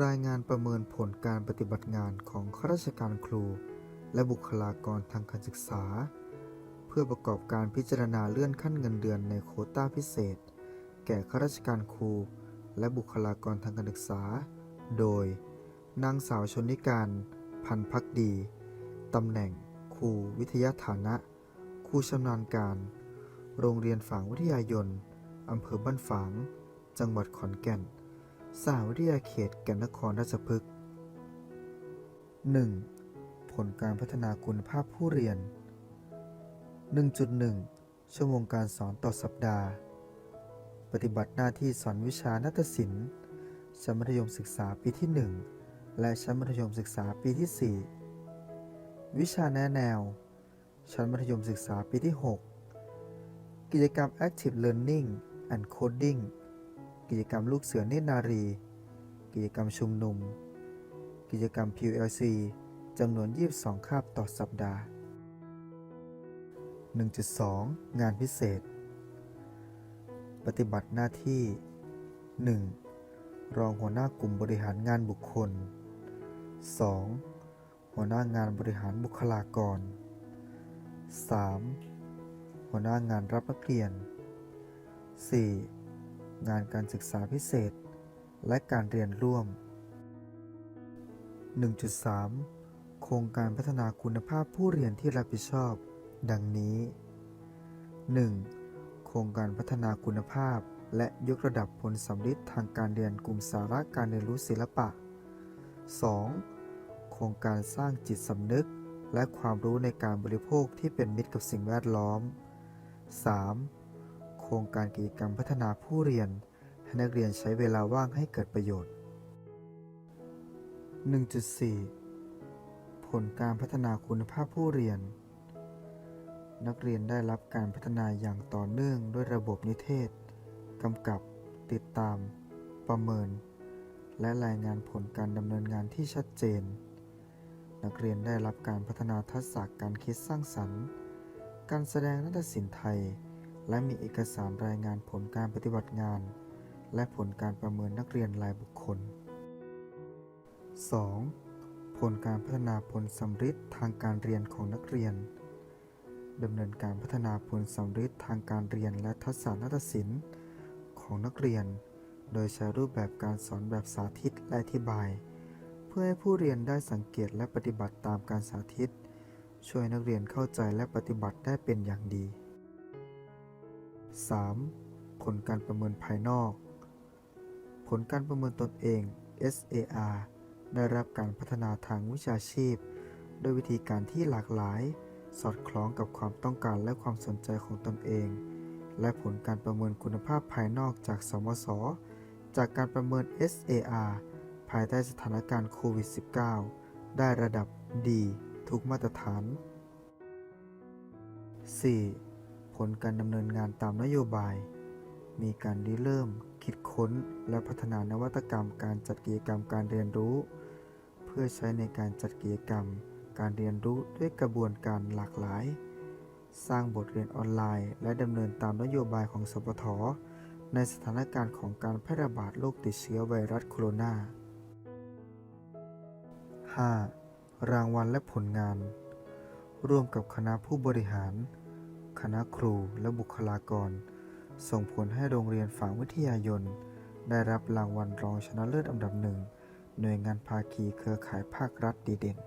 รายงานประเมินผลการปฏิบัติงานของข้าราชการครู และบุคลากรทางการศึกษา เพื่อประกอบการพิจารณาเลื่อนขั้นเงินเดือนในโคต้าพิเศษ แก่ข้าราชการครู และบุคลากรทางการศึกษา โดย นางสาวชนิการ พันพักดี ตำแหน่งครูวิทยาฐานะ ครูชำนาญการ โรงเรียนฝางวิทยายน อำเภอบ้านฝาง จังหวัดขอนแก่น สหวิทยาเขตแก่นนครราชพฤกษ์ 1. ผลการพัฒนาคุณภาพผู้เรียน 1.1 ชั่วโมงการสอนต่อสัปดาห์ ปฏิบัติหน้าที่สอนวิชานาฏศิลป์ ชั้นมัธยมศึกษาปีที่ 1 และชั้นมัธยมศึกษาปีที่ 4 วิชาแนแนว ชั้นมัธยมศึกษาปีที่ 6 กิจกรรม Active Learning and Coding กิจกรรมลูกเสือเนตรนารี กิจกรรมชุมนุม กิจกรรม PLC จำนวน 22 คาบต่อสัปดาห์ 1.2 งานพิเศษ ปฏิบัติหน้าที่ 1. รองหัวหน้ากลุ่มบริหารงานบุคคล 2. หัวหน้างานบริหารบุคลากร 3. หัวหน้างานรับนักเรียน 4. งานการศึกษาพิเศษ และการเรียนร่วม 1.3 โครงการพัฒนาคุณภาพผู้เรียนที่รับผิดชอบ ดังนี้ 1. โครงการพัฒนาคุณภาพ และยกระดับผลสำลิดทางการเรียนกลุ่มสาระการเรียนรู้ศิลปะ 2. โครงการสร้างจิตสำนึก และความรู้ในการบริโภคที่เป็นมิตรกับสิ่งแวดล้อม 3. โครงการกิจกรรมพัฒนาผู้เรียน ให้นักเรียนใช้เวลาว่างให้เกิดประโยชน์ 1.4 ผลการพัฒนาคุณภาพผู้เรียน นักเรียนได้รับการพัฒนาอย่างต่อเนื่องด้วยระบบนิเทศ กำกับ ติดตาม ประเมิน และรายงานผลการดำเนินงานที่ชัดเจน นักเรียนได้รับการพัฒนาทักษะการคิดสร้างสรรค์ การแสดงนาฏศิลป์ไทย และมีเอกสารรายงานผลการปฏิบัติงาน และผลการประเมินนักเรียนรายบุคคล 2. ผลการพัฒนาผลสำฤทธิ์ทางการเรียนของนักเรียนดำเนินการพัฒนาผลสำฤทธิ์ทางการเรียนและทักษะนาฏศิลป์ของนักเรียน โดยใช้รูปแบบการสอนแบบสาธิตและอธิบาย เพื่อให้ผู้เรียนได้สังเกตและปฏิบัติตามการสาธิต ช่วยนักเรียนเข้าใจและปฏิบัติได้เป็นอย่างดี 3. ผลการประเมินภายนอก ผลการประเมินตนเอง SAR ได้รับการพัฒนาทางวิชาชีพ ด้วยวิธีการที่หลากหลาย สอดคล้องกับความต้องการและความสนใจของตนเอง และผลการประเมินคุณภาพภายนอกจากสมศจากการประเมิน SAR ภายใต้สถานการณ์โควิด -19 ได้ระดับดีทุกมาตรฐาน 4. ผลการดำเนินงานตามนโยบาย มีการริเริ่ม คิดค้น และพัฒนานวัตกรรม การจัดกิจกรรมการเรียนรู้ เพื่อใช้ในการจัดกิจกรรม การเรียนรู้ด้วยกระบวนการหลากหลาย สร้างบทเรียนออนไลน์ และดำเนินตามนโยบายของสปทในสถานการณ์ของการแพร่ระบาดโรคติดเชื้อไวรัสโคโรนา 5. รางวัลและผลงาน ร่วมกับคณะผู้บริหาร คณะครูและบุคลากร ส่งผลให้โรงเรียนฝางวิทยายน ได้รับรางวัลรองชนะเลิศอันดับหนึ่งหน่วยงานภาคีเครือข่ายภาครัฐดีเด่น